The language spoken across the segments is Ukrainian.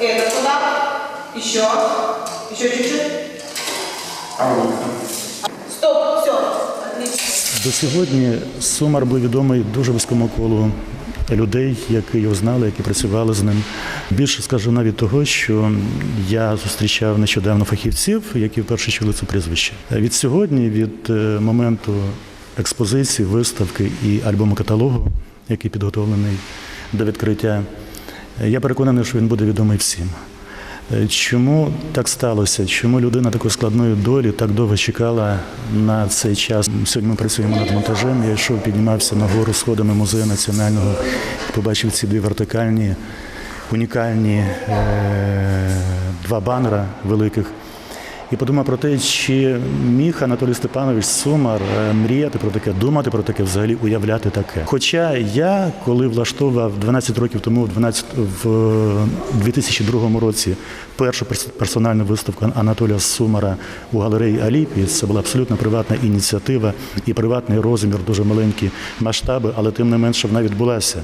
Это туда. Еще. Еще чуть-чуть. Стоп, все. Отлично. До сьогодні Сумар був відомий дуже вузькому колу людей, які його знали, які працювали з ним. Більше скажу навіть того, що я зустрічав нещодавно фахівців, які вперше чули це прізвище. Від сьогодні, від е, моменту експозиції, виставки і альбому каталогу, який підготовлений до відкриття, я переконаний, що він буде відомий всім. Чому так сталося? Чому людина такої складної долі так довго чекала на цей час? Сьогодні ми працюємо над монтажем. Я йшов, піднімався на гору сходами музею національного, побачив ці дві вертикальні, унікальні е- два банера великих. І подумав про те, чи міг Анатолій Степанович Сумар е, мріяти про таке, думати про таке, взагалі уявляти таке. Хоча я, коли влаштовував 12 років тому, в 12, в 2002 році, першу перс- персональну виставку Анатолія Сумара у галереї Аліпі, це була абсолютно приватна ініціатива і приватний розмір, дуже маленькі масштаби, але тим не менше вона відбулася.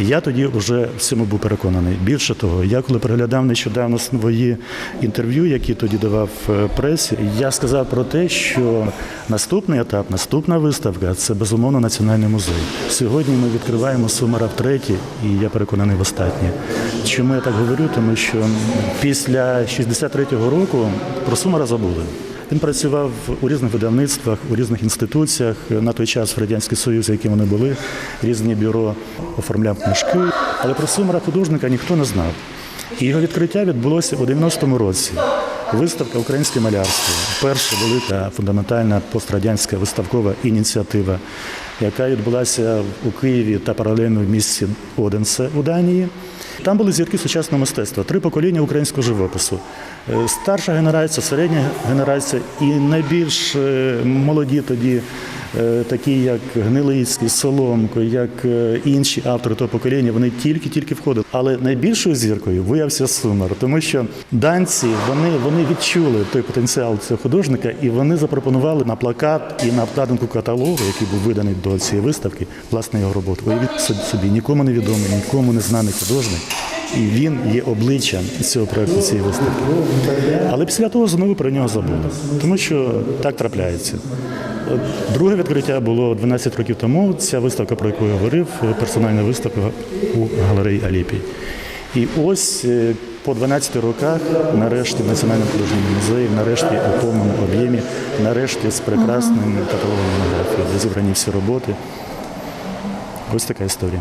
І я тоді вже в цьому був переконаний. Більше того, я коли переглядав нещодавно свої інтерв'ю, які тоді давав е, пресі, я сказав про те, що наступний етап, наступна виставка це безумовно національний музей. Сьогодні ми відкриваємо Сумара втретє, і я переконаний в останнє. Чому я так говорю? Тому що після 63-го року про Сумара забули. Він працював у різних видавництвах, у різних інституціях. На той час в Радянський Союз, які вони були, різні бюро оформляв книжки. Але про Сумара художника ніхто не знав. І його відкриття відбулося у 90-му році. Виставка Українське малярство перша велика фундаментальна пострадянська виставкова ініціатива, яка відбулася у Києві та паралельно в місті Оденсе у Данії. Там були зірки сучасного мистецтва, три покоління українського живопису. Е, Старша генерація, середня генерація і найбільш е, молоді тоді, такі як Гнилицький, Соломко, як е, інші автори того покоління, вони тільки-тільки входили. Але найбільшою зіркою виявився Сумар, тому що данці вони, вони відчули той потенціал цього художника, і вони запропонували на плакат і на обкладинку каталогу, який був виданий до цієї виставки, власне його роботу. Уявіть собі, нікому не відомий, нікому не знаний художник. І він є обличчям цього проекту цієї виставки. Але після того знову про нього забули, тому що так трапляється. Друге відкриття було 12 років тому. Ця виставка, про яку я говорив, персональна виставка у галереї Аліпій. І ось е, по 12 роках, нарешті, в Національному художньому музеї, нарешті у повному об'ємі, нарешті з прекрасним каталогом монографії, де зібрані всі роботи. Ось така історія.